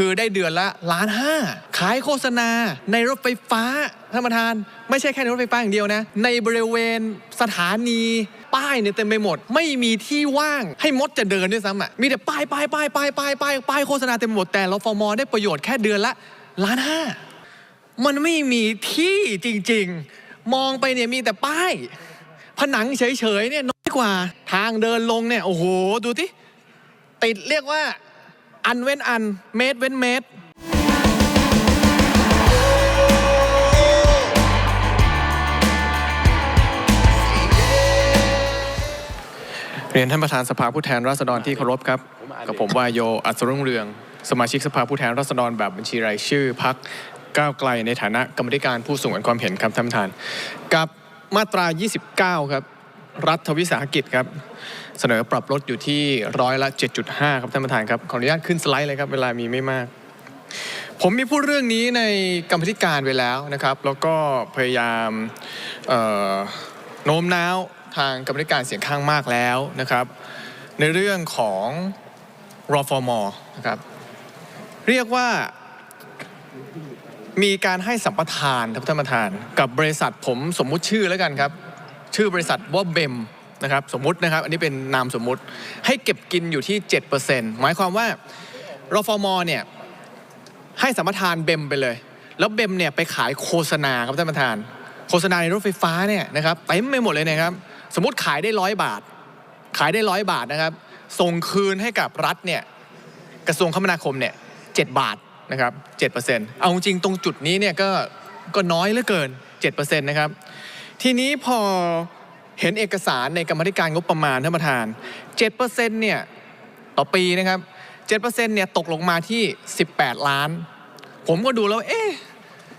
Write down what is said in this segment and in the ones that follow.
คือได้เดือนละล้านห้าขายโฆษณาในรถไฟฟ้าท่านประธาน ไม่ใช่แค่ในรถไฟฟ้าอย่างเดียวนะ ในบริเวณสถานีป้ายเนี่ยเต็มไปหมด ไม่มีที่ว่างให้มดจะเดินด้วยซ้ำอะมีแต่ป้ายป้ายป้ายป้ายป้ายป้ายป้ายโฆษณาเต็มหมดแต่รฟมได้ประโยชน์แค่เดือนละล้านห้ามันไม่มีที่จริงๆ มองไปเนี่ยมีแต่ป้าย ผนังเฉยๆเนี่ยน้อยกว่าทางเดินลงเนี่ยโอ้โหดูที่ติดเรียกว่า อันเว้นอัน เมตรเว้นเมตร เรียนท่านประธานสภาผู้แทนราษฎรที่เคารพครับ กับผมวายโย อัศรุ่งเรือง สมาชิกสภาผู้แทนราษฎรแบบบัญชีรายชื่อพักก้าวไกลในฐานะกรรมธิการผู้ส่งความเห็นครับท่านประธาน กับมาตรา 29 ครับ รัฐวิสาหกิจครับ เสนอปรับลดอยู่ที่ร้อยละ 7.5 ครับท่านประธานครับ ขออนุญาตขึ้นสไลด์เลยครับเวลามีไม่มาก ผมมีพูดเรื่องนี้ในกรรมธิการไปแล้วนะครับ แล้วก็พยายามโน้มน้าวทางกรรมธิการเสียงข้างมากแล้วนะครับ ในเรื่องของรอฟอร์มนะครับเรียกว่ามีการให้สัมปทานครับท่านประธาน กับบริษัทผมสมมุติชื่อแล้วกันครับ ชื่อบริษัทว่าเบม นะครับสมมุตินะครับ อันนี้เป็นนามสมมุติให้เก็บกินอยู่ที่ 7%หมายความว่ารฟมเนี่ยให้สัมปทานเบมไปเลย แล้วเบมเนี่ยไปขายโฆษณาครับท่านประธาน โฆษณาในรถไฟฟ้าเนี่ยนะครับเต็มไปหมดเลยนะครับ สมมติขายได้ร้อยบาท ขายได้ร้อยบาทนะครับ ส่งคืนให้กับรัฐเนี่ยกระทรวงคมนาคมเนี่ยเจ็ดบาทนะครับเจ็ดเปอร์เซ็นต์เอาจริงตรงจุดนี้เนี่ยก็ก็น้อยเหลือเกินเจ็ดเปอร์เซ็นต์นะครับ ทีนี้พอ เห็นเอกสารในกรรมธิการงบประมาณท่านประธานเจ็ดเนี่ยต่อปีนะครับเจ็ดเนี่ยตกลงมาที่สิบแปดล้าน ผมก็ดูแล้วเอ๊ะ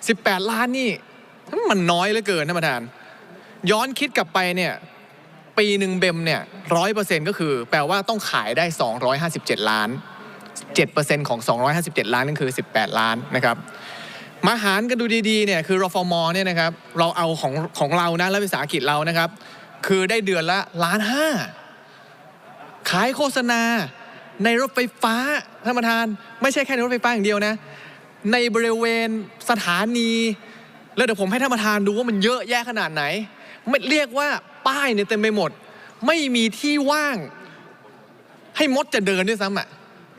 สิบแปดล้านนี่มันน้อยเหลือเกินท่านประธาน ย้อนคิดกลับไปเนี่ยปีหนึ่งเบมเนี่ยร้อยเปอร์เซ็นต์ก็คือแปลว่าต้องขายได้ 257 ล้าน 7%ของ 257 ล้านนั่นคือ 18 ล้านนะครับมาหารกันดูดีๆเนี่ยคือรฟมเนี่ยนะครับเราเอาของของเรานะและวิสาหกิจเรานะครับ คือได้เดือนละล้านห้าขายโฆษณาในรถไฟฟ้าท่านประธาน ไม่ใช่แค่ในรถไฟฟ้าอย่างเดียวนะ ในบริเวณสถานี แล้วเดี๋ยวผมให้ท่านประธานดูว่ามันเยอะแยะขนาดไหน ไม่เรียกว่าป้ายเนี่ยเต็มไปหมด ไม่มีที่ว่าง ให้มดจะเดินด้วยซ้ำอะ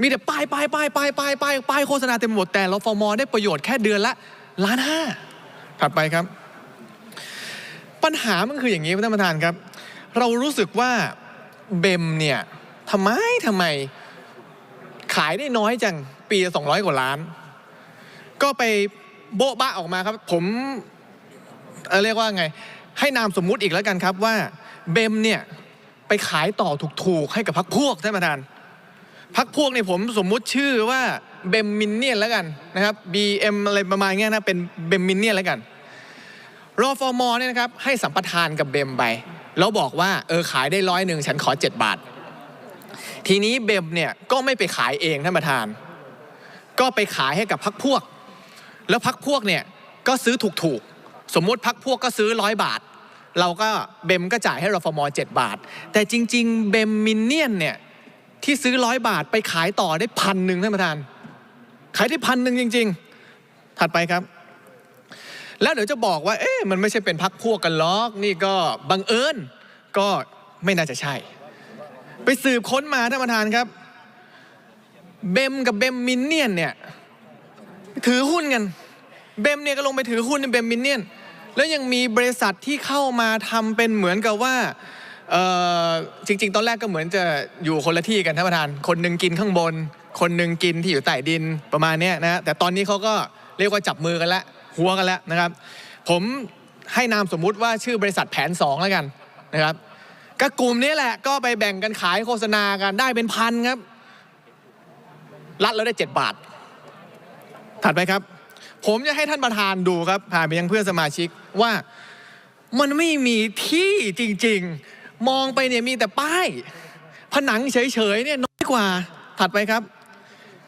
มีแต่ป้ายป้ายป้ายป้ายป้ายป้ายป้ายโฆษณาเต็มหมดแต่รฟมได้ประโยชน์แค่เดือนละล้านห้าถัดไปครับ ปัญหามันคืออย่างนี้ท่านประธานครับ เรารู้สึกว่าเบมเนี่ยทำไมทำไมขายได้น้อยจังปีสองร้อยกว่าล้าน ก็ไปโบ๊ะบะออกมาครับ ผมเเรียกว่าไง ให้นามสมมุติอีกแล้วกันครับว่าเบมเนี่ยไปขายต่อถูกๆ ให้กับพักพวกท่านประธานพักพวกเนี่ยผมสมมุติชื่อว่าเบมมินเนียนแล้วกันนะครับ BM อะไรประมาณเงี้ยนะเป็นเบมมินเนียนแล้วกัน รอฟอร์มอเนี่ยนะครับให้สัมปทานกับเบมไป แล้วบอกว่าเออขายได้ร้อยหนึ่งฉันขอ 7 บาท ทีนี้เบมเนี่ยก็ไม่ไปขายเองท่านประธาน ก็ไปขายให้กับพักพวก แล้วพักพวกเนี่ยก็ซื้อถูกๆ สมมุติพักพวกก็ซื้อร้อยบาท เราก็เบมก็จ่ายให้รอฟอร์ม7บาท แต่จริงๆเบมมินเนียนเนี่ยที่ซื้อร้อยบาทไปขายต่อได้พันหนึ่งท่านประธาน ขายได้พันหนึ่งจริง ๆ ถัดไปครับ แล้วเดี๋ยวจะบอกว่า เอ๊ะมันไม่ใช่เป็นพักพวกกันล็อก นี่ก็บังเอิญก็ไม่น่าจะใช่ ไปสืบค้นมาท่านประธานครับ เบมกับเบมมินเนียนเนี่ยถือหุ้นกันเบมเนี่ยก็ลงไปถือหุ้นในเบมมินเนียนแล้วยังมีบริษัทที่เข้ามาทำเป็นเหมือนกับว่าจริง ๆ ตอนแรกก็เหมือนจะอยู่คนละที่กันท่านประธาน คนหนึ่งกินข้างบน คนหนึ่งกินที่อยู่ใต้ดินประมาณนี้นะฮะแต่ตอนนี้เขาก็เรียกว่าจับมือกันแล้ว หัวกันแล้วนะครับ ผมให้นามสมมุติว่าชื่อบริษัทแผนสองแล้วกันนะครับก็กลุ่มนี้แหละก็ไปแบ่งกันขายโฆษณากันได้เป็นพันครับ รัดแล้วได้เจ็ดบาท ถัดไปครับ ผมจะให้ท่านประธานดูครับผ่านไปยังเพื่อนสมาชิกว่ามันไม่มีที่จริงๆ มองไปเนี่ยมีแต่ป้าย ผนังเฉยๆเนี่ยน้อยกว่าถัดไปครับ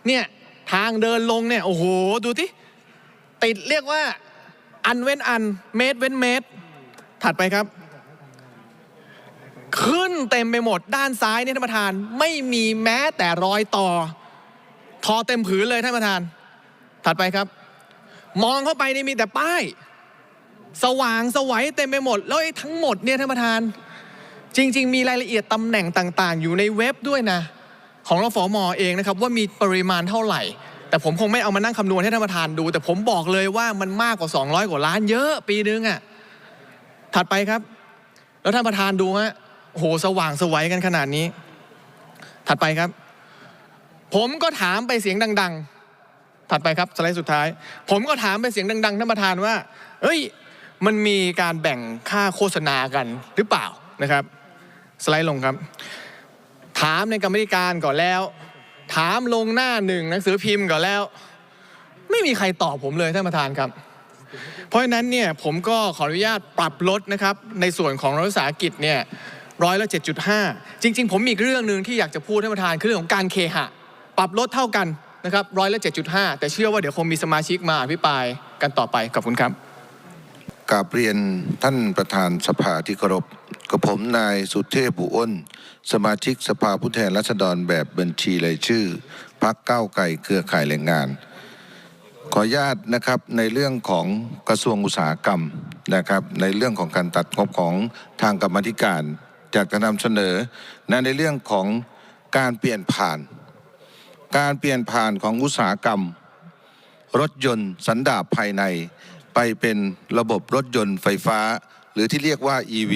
เนี่ยทางเดินลงเนี่ยโอ้โห ดูที่ ติดเรียกว่าอันเว้นอันเมตรเว้นเมตร ถัดไปครับ ขึ้นเต็มไปหมดด้านซ้ายเนี่ยท่านประธาน ไม่มีแม้แต่รอยต่อ ทอเต็มผืนเลยท่านประธาน ถัดไปครับ มองเข้าไปนี่มีแต่ป้าย สว่างสวัยเต็มไปหมด แล้วไอ้ทั้งหมดเนี่ยท่านประธาน จริง ๆ มีรายละเอียดตำแหน่งต่าง ๆ อยู่ในเว็บด้วยนะ ของรฟมเองนะครับว่ามีปริมาณเท่าไหร่ แต่ผมคงไม่เอามานั่งคำนวณให้ท่านประธานดู แต่ผมบอกเลยว่ามันมากกว่า 200 กว่าล้านเยอะปีนึงอะ่ะถัดไปครับ แล้วท่านประธานดูฮะโหสว่างสวัยกันขนาดนี้ ถัดไปครับ ผมก็ถามไปเสียงดัง ๆ ถัดไปครับสไลด์สุดท้าย ผมก็ถามไปเสียงดัง ๆท่านประธานว่า เอ้ย มันมีการแบ่งค่าโฆษณากันหรือเปล่านะครับ สไลด์ลงครับ ถามในกรรมธิการก่อนแล้ว ถามลงหน้าหนึ่งหนังสือพิมพ์ก่อนแล้ว ไม่มีใครตอบผมเลยท่านประธานครับ เพราะฉะนั้นเนี่ยผมก็ขออนุญาตปรับลดนะครับ ในส่วนของรัฐวิสาหกิจเนี่ยร้อยละเจ็ดจุดห้าจริง ๆ ผมมีอีกเรื่องหนึ่งที่อยากจะพูดท่านประธานคือเรื่องของการเคหะ ปรับลดเท่ากันนะครับร้อยละเจ็ดจุดห้าแต่เชื่อว่าเดี๋ยวคงมีสมาชิกมาอภิปรายกันต่อไปขอบคุณครับกราบเรียนท่านประธานสภาที่เคารพ กับผมนายสุเทพบุอ้น สมาชิกสภาผู้แทนราษฎรแบบบัญชีรายชื่อพักเก้าไก่เครือข่ายแรงงาน ขออนุญาตนะครับในเรื่องของกระทรวงอุตสาหกรรมนะครับในเรื่องของการตัดงบของทางกรรมธิการจากจะนำเสนอนะในเรื่องของการเปลี่ยนผ่าน การเปลี่ยนผ่านของอุตสาหกรรม รถยนต์สันดาปภายใน ไปเป็นระบบรถยนต์ไฟฟ้า หรือที่เรียกว่า EV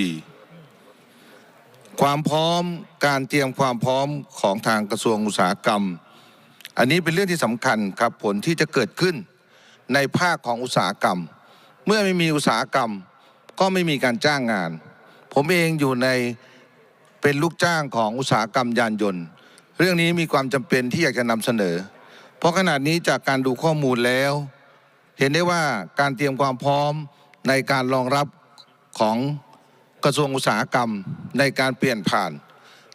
ความพร้อมการเตรียมความพร้อมของทางกระทรวงอุตสาหกรรม อันนี้เป็นเรื่องที่สำคัญครับผลที่จะเกิดขึ้นในภาคของอุตสาหกรรม เมื่อไม่มีอุตสาหกรรม ก็ไม่มีการจ้างงาน ผมเองอยู่ในเป็นลูกจ้างของอุตสาหกรรมยานยนต์ เรื่องนี้มีความจำเป็นที่อยากจะนำเสนอ เพราะขนาดนี้จากการดูข้อมูลแล้ว เห็นได้ว่าการเตรียมความพร้อมในการรองรับของ กระทรวงอุตสาหกรรมในการเปลี่ยนผ่าน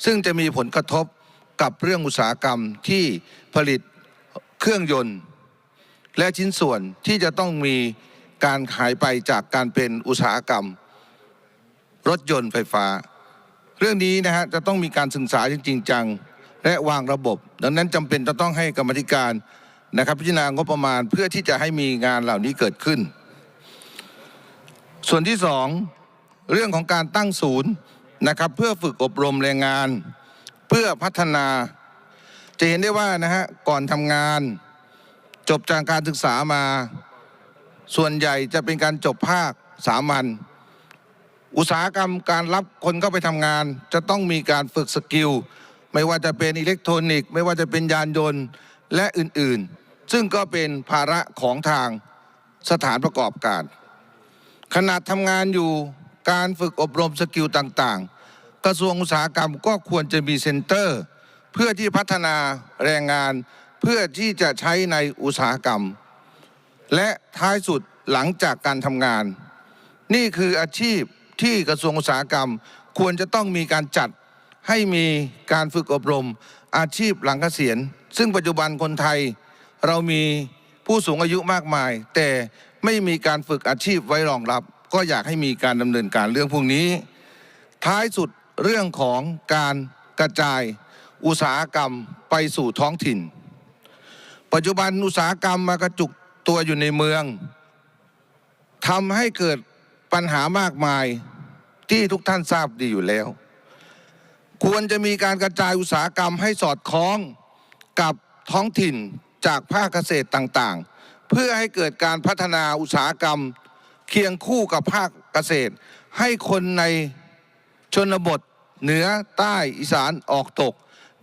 ซึ่งจะมีผลกระทบกับเรื่องอุตสาหกรรมที่ผลิตเครื่องยนต์ และชิ้นส่วนที่จะต้องมีการหายไปจากการเป็นอุตสาหกรรม รถยนต์ไฟฟ้า เรื่องนี้นะฮะจะต้องมีการศึกษาจริงจังและวางระบบ ดังนั้นจำเป็นจะต้องให้กรรมธิการนะครับพิจารณางบประมาณเพื่อที่จะให้มีงานเหล่านี้เกิดขึ้น ส่วนที่สอง เรื่องของการตั้งศูนย์นะครับเพื่อฝึกอบรมแรงงาน เพื่อพัฒนา จะเห็นได้ว่านะฮะก่อนทำงาน จบจากการศึกษามา ส่วนใหญ่จะเป็นการจบภาคสามัญอุตสาหกรรมการรับคนเข้าไปทำงาน จะต้องมีการฝึกสกิลไม่ว่าจะเป็นอิเล็กทรอนิกส์ไม่ว่าจะเป็นยานยนต์และอื่นๆ ซึ่งก็เป็นภาระของทางสถานประกอบการขณะทำงานอยู่ การฝึกอบรมสกิลต่างๆ กระทรวงอุตสาหกรรมก็ควรจะมีเซ็นเตอร์ เพื่อที่พัฒนาแรงงานเพื่อที่จะใช้ในอุตสาหกรรม และท้ายสุดหลังจากการทำงาน นี่คืออาชีพที่กระทรวงอุตสาหกรรม ควรจะต้องมีการจัดให้มีการฝึกอบรมอาชีพหลังเกษียณ ซึ่งปัจจุบันคนไทยเรามีผู้สูงอายุมากมาย แต่ไม่มีการฝึกอาชีพไว้รองรับ ก็อยากให้มีการดำเนินการเรื่องพวกนี้ ท้ายสุดเรื่องของการกระจายอุตสาหกรรมไปสู่ท้องถิ่น ปัจจุบันอุตสาหกรรมมากระจุกตัวอยู่ในเมืองทำให้เกิดปัญหามากมายที่ทุกท่านทราบดีอยู่แล้ว ควรจะมีการกระจายอุตสาหกรรมให้สอดคล้องกับท้องถิ่นจากภาคเกษตรต่างๆ เพื่อให้เกิดการพัฒนาอุตสาหกรรม เคียงคู่กับภาคเกษตร ให้คนในชนบทเหนือใต้อีสานออกตก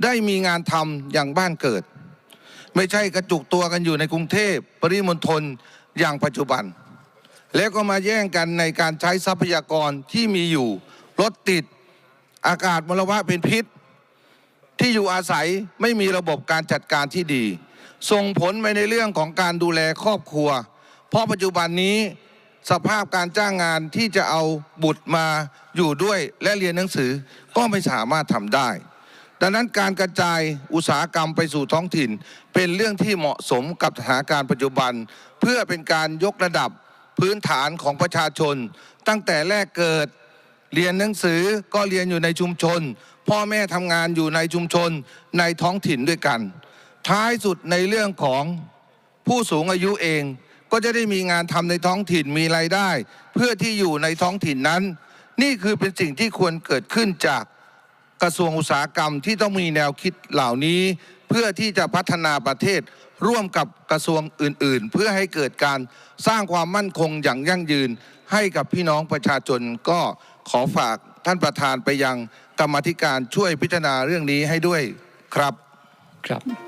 ได้มีงานทำอย่างบ้านเกิด ไม่ใช่กระจุกตัวกันอยู่ในกรุงเทพปริมณฑลอย่างปัจจุบัน แล้วก็มาแย่งกันในการใช้ทรัพยากรที่มีอยู่รถติดอากาศมลภาวะเป็นพิษ ที่อยู่อาศัยไม่มีระบบการจัดการที่ดี ส่งผลไปในเรื่องของการดูแลครอบครัว เพราะปัจจุบันนี้ สภาพการจ้างงานที่จะเอาบุตรมาอยู่ด้วยและเรียนหนังสือก็ไม่สามารถทำได้ ดังนั้นการกระจายอุตสาหกรรมไปสู่ท้องถิ่น เป็นเรื่องที่เหมาะสมกับสถานการณ์ปัจจุบัน เพื่อเป็นการยกระดับพื้นฐานของประชาชน ตั้งแต่แรกเกิดเรียนหนังสือก็เรียนอยู่ในชุมชน พ่อแม่ทำงานอยู่ในชุมชนในท้องถิ่นด้วยกัน ท้ายสุดในเรื่องของผู้สูงอายุเอง ก็จะได้มีงานทำในท้องถิ่นมีรายได้ เพื่อที่อยู่ในท้องถิ่นนั้น นี่คือเป็นสิ่งที่ควรเกิดขึ้นจากกระทรวงอุตสาหกรรมที่ต้องมีแนวคิดเหล่านี้ เพื่อที่จะพัฒนาประเทศร่วมกับกระทรวงอื่น ๆ เพื่อให้เกิดการสร้างความมั่นคงอย่างยั่งยืน ให้กับพี่น้องประชาชนก็ขอฝากท่านประธานไปยังกรรมธิการช่วยพิจารณาเรื่องนี้ให้ด้วยครับครับ